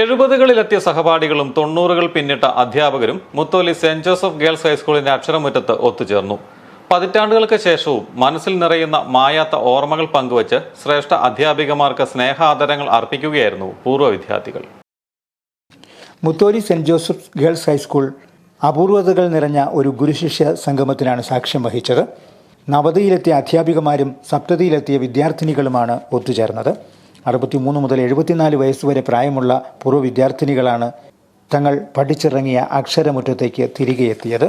എഴുപതുകളിലെത്തിയ സഹപാഠികളും തൊണ്ണൂറുകൾ പിന്നിട്ട അധ്യാപകരും മുത്തോലി സെന്റ് ജോസഫ് ഗേൾസ് ഹൈസ്കൂളിന്റെ അക്ഷരമുറ്റത്ത് ഒത്തുചേർന്നു. പതിറ്റാണ്ടുകൾക്ക് ശേഷവും മനസ്സിൽ നിറയുന്ന മായാത്ത ഓർമ്മകൾ പങ്കുവച്ച് ശ്രേഷ്ഠ അധ്യാപികമാർക്ക് സ്നേഹാദരങ്ങൾ അർപ്പിക്കുകയായിരുന്നു പൂർവ വിദ്യാർത്ഥികൾ. Mutholi saint Joseph girls high school അപൂർവതകൾ നിറഞ്ഞ ഒരു ഗുരുശിഷ്യ സംഗമത്തിനാണ് സാക്ഷ്യം വഹിച്ചത്. നവതിയിലെത്തിയ അധ്യാപികമാരും സപ്തതിയിലെത്തിയ വിദ്യാർത്ഥിനികളുമാണ് ഒത്തുചേർന്നത്. അറുപത്തിമൂന്ന് മുതൽ എഴുപത്തിനാല് വയസ്സുവരെ പ്രായമുള്ള പൂർവ വിദ്യാർത്ഥിനികളാണ് തങ്ങൾ പഠിച്ചിറങ്ങിയ അക്ഷരമുറ്റത്തേക്ക് തിരികെ എത്തിയത്.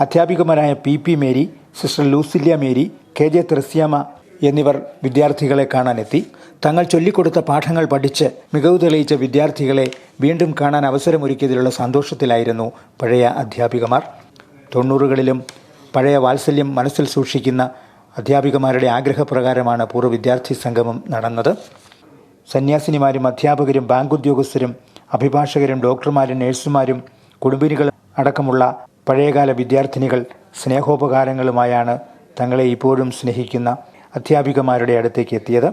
അധ്യാപികമാരായ P P Mary sister Lucilla Mary K J Thresiamma എന്നിവർ വിദ്യാർത്ഥികളെ കാണാനെത്തി. തങ്ങൾ ചൊല്ലിക്കൊടുത്ത പാഠങ്ങൾ പഠിച്ച് മികവ് തെളിയിച്ച വിദ്യാർത്ഥികളെ വീണ്ടും കാണാൻ അവസരമൊരുക്കിയതിലുള്ള സന്തോഷത്തിലായിരുന്നു പഴയ അധ്യാപികമാർ. തൊണ്ണൂറുകളിലും പഴയ വാത്സല്യം മനസ്സിൽ സൂക്ഷിക്കുന്ന അധ്യാപികമാരുടെ ആഗ്രഹപ്രകാരമാണ് പൂർവ വിദ്യാർത്ഥി സംഗമം നടന്നത്. സന്യാസിനിമാരും അധ്യാപകരും ബാങ്ക് ഉദ്യോഗസ്ഥരും അഭിഭാഷകരും ഡോക്ടർമാരും നഴ്സുമാരും കുടുംബിനികൾ അടക്കമുള്ള പഴയകാല വിദ്യാർത്ഥിനികൾ സ്നേഹോപകാരങ്ങളുമായാണ് തങ്ങളെ ഇപ്പോഴും സ്നേഹിക്കുന്ന അധ്യാപികമാരുടെ അടുത്തേക്ക് എത്തിയത്.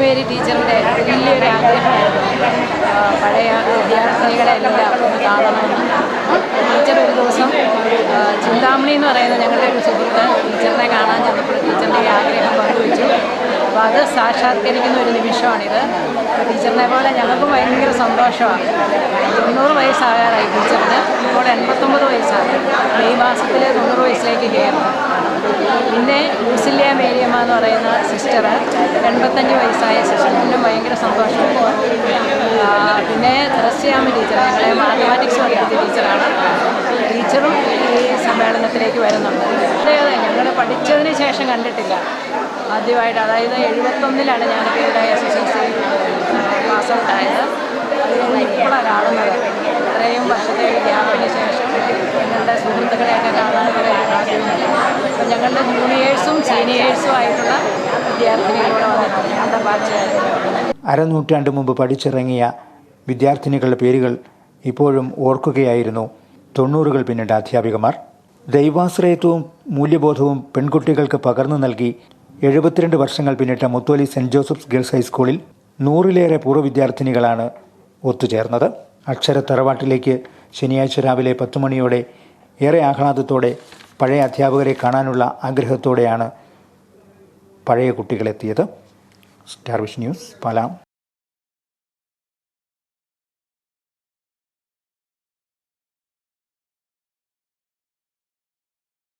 മേരി ടീച്ചറിന്റെ വലിയൊരു ആഗ്രഹമായിരുന്നു. പഴയ വിദ്യാർത്ഥിനികളെ എല്ലാം കാണണമെന്ന്. ടീച്ചർ ഒരു ദിവസം ചിന്താമണി എന്ന് പറയുന്ന ഞങ്ങളുടെ ഒരു സുഹൃത്ത് ടീച്ചറിനെ കാണാൻ ചെന്നപ്പോൾ ടീച്ചറിന്റെ ഈ ആഗ്രഹം പങ്കുവച്ചു അപ്പോൾ അത് സാക്ഷാത്കരിക്കുന്ന ഒരു നിമിഷമാണിത്. ടീച്ചറിനെ പോലെ ഞങ്ങൾക്ക് ഭയങ്കര സന്തോഷമാണ്. തൊണ്ണൂറ് വയസ്സാകാറായി ടീച്ചറിന്. ഇപ്പോൾ എൺപത്തൊമ്പത് വയസ്സാണ്. മെയ് മാസത്തിൽ തൊണ്ണൂറ് വയസ്സിലേക്ക് കയറുന്നത് പിന്നെ ലൂസില്യ മേരിയമ്മ എന്ന് പറയുന്ന സിസ്റ്റർ എൺപത്തഞ്ച് വയസ്സായ സിസ്റ്ററിനും ഭയങ്കര സന്തോഷം. പിന്നെ തെറസ്യാമ ടീച്ചർ ഞങ്ങളെ മാത്തമാറ്റിക്സ് പഠിപ്പിച്ച ടീച്ചറാണ് ടീച്ചറും ഈ സമ്മേളനത്തിലേക്ക് വരുന്നുണ്ട്. അതെ അതെ ഞങ്ങൾ പഠിച്ചതിന് ശേഷം കണ്ടിട്ടില്ല. ആദ്യമായിട്ട് അതായത് എഴുപത്തൊന്നിലാണ് ഞാനൊക്കെ ഇവിടെ S S L C pass out ആയത് ഇപ്പോഴാണ് കാണുന്നത്. ഇത്രയും വർഷത്തെ ഒരു ഗ്യാപ്പിന് ശേഷം ഞങ്ങളുടെ സുഹൃത്തുക്കളെയൊക്കെ കാണാനുള്ള ഒരു ഭാഗ്യമുണ്ട് ഞങ്ങളുടെ ജൂനിയേഴ്സും സീനിയേഴ്സും ആയിട്ടുള്ള വിദ്യാർത്ഥിനികളോട് അരനൂറ്റാണ്ട് മുമ്പ് പഠിച്ചിറങ്ങിയ വിദ്യാർത്ഥിനികളുടെ പേരുകൾ ഇപ്പോഴും ഓർക്കുകയായിരുന്നു. തൊണ്ണൂറുകൾ പിന്നിട്ട അധ്യാപികമാർ. ദൈവാശ്രയത്വവും മൂല്യബോധവും പെൺകുട്ടികൾക്ക് പകർന്നു നൽകി എഴുപത്തിരണ്ട് വർഷങ്ങൾ പിന്നിട്ട മുത്തോലി സെന്റ് ജോസഫ്സ് ഗേൾസ് ഹൈസ്കൂളിൽ നൂറിലേറെ പൂർവ വിദ്യാർത്ഥിനികളാണ് ഒത്തുചേർന്നത്. അക്ഷര തറവാട്ടിലേക്ക് ശനിയാഴ്ച രാവിലെ പത്ത് മണിയോടെ ഏറെ ആഹ്ലാദത്തോടെ പഴയ അധ്യാപകരെ കാണാനുള്ള ആഗ്രഹത്തോടെയാണ് പഴയ കുട്ടികളെത്തിയത്. സ്റ്റാർവിഷ് ന്യൂസ് പാലാം.